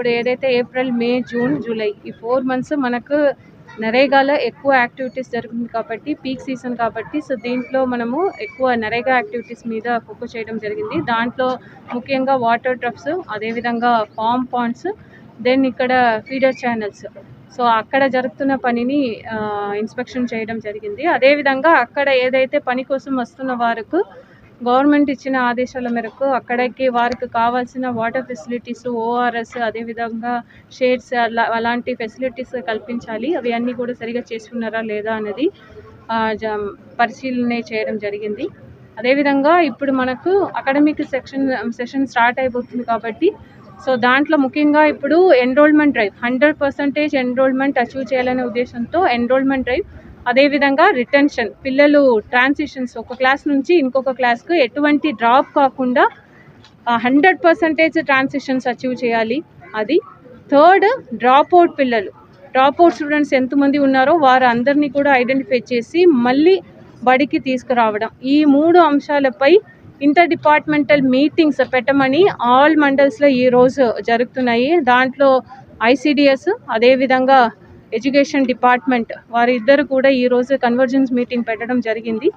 ఇప్పుడు ఏదైతే April May June July ఈ ఫోర్ మంత్స్ మనకు నరేగాలో ఎక్కువ యాక్టివిటీస్ జరుగుతుంది కాబట్టి పీక్ సీజన్ కాబట్టి సో దీంట్లో మనము ఎక్కువ నరేగా యాక్టివిటీస్ మీద ఫోకస్ చేయడం జరిగింది. దాంట్లో ముఖ్యంగా వాటర్ ట్రప్స్ అదేవిధంగా ఫామ్ పాండ్స్ దెన్ ఇక్కడ ఫీడర్ ఛానల్స్. సో అక్కడ జరుగుతున్న పనిని ఇన్స్పెక్షన్ చేయడం జరిగింది. అదేవిధంగా అక్కడ ఏదైతే పని కోసం వస్తున్న వారికి గవర్నమెంట్ ఇచ్చిన ఆదేశాల మేరకు అక్కడికి వారికి కావాల్సిన వాటర్ ఫెసిలిటీస్ ఓఆర్ఎస్ అదేవిధంగా షేడ్స్ అలా అలాంటి ఫెసిలిటీస్ కల్పించాలి. అవి అన్నీ కూడా సరిగా చేసుకున్నారా లేదా అనేది జ- పరిశీలన చేయడం జరిగింది. అదేవిధంగా ఇప్పుడు మనకు అకాడమిక్ సెక్షన్ సెషన్ స్టార్ట్ అయిపోతుంది కాబట్టి సో దాంట్లో ముఖ్యంగా ఇప్పుడు enrolment drive hundred percentage enrolment achieve చేయాలనే ఉద్దేశంతో ఎన్రోల్మెంట్ డ్రైవ్ అదేవిధంగా రిటెన్షన్ పిల్లలు ట్రాన్సిషన్స్ ఒక క్లాస్ నుంచి ఇంకొక క్లాస్కు ఎటువంటి డ్రాప్ కాకుండా హండ్రెడ్ పర్సెంటేజ్ ట్రాన్సిషన్స్ అచీవ్ చేయాలి. అది థర్డ్ డ్రాప్ అవుట్ పిల్లలు. డ్రాప్ అవుట్ స్టూడెంట్స్ ఎంతమంది ఉన్నారో వారు అందరినీ కూడా ఐడెంటిఫై చేసి మళ్ళీ బడికి తీసుకురావడం. ఈ మూడు అంశాలపై ఇంటర్ డిపార్ట్మెంటల్ మీటింగ్స్ పెట్టమని ఆల్ మండల్స్లో ఈరోజు జరుగుతున్నాయి. దాంట్లో ఐసిడిఎస్ అదేవిధంగా ఎడ్యుకేషన్ డిపార్ట్మెంట్ వారిద్దరు కూడా ఈరోజు కన్వర్జెన్స్ మీటింగ్ పెట్టడం జరిగింది.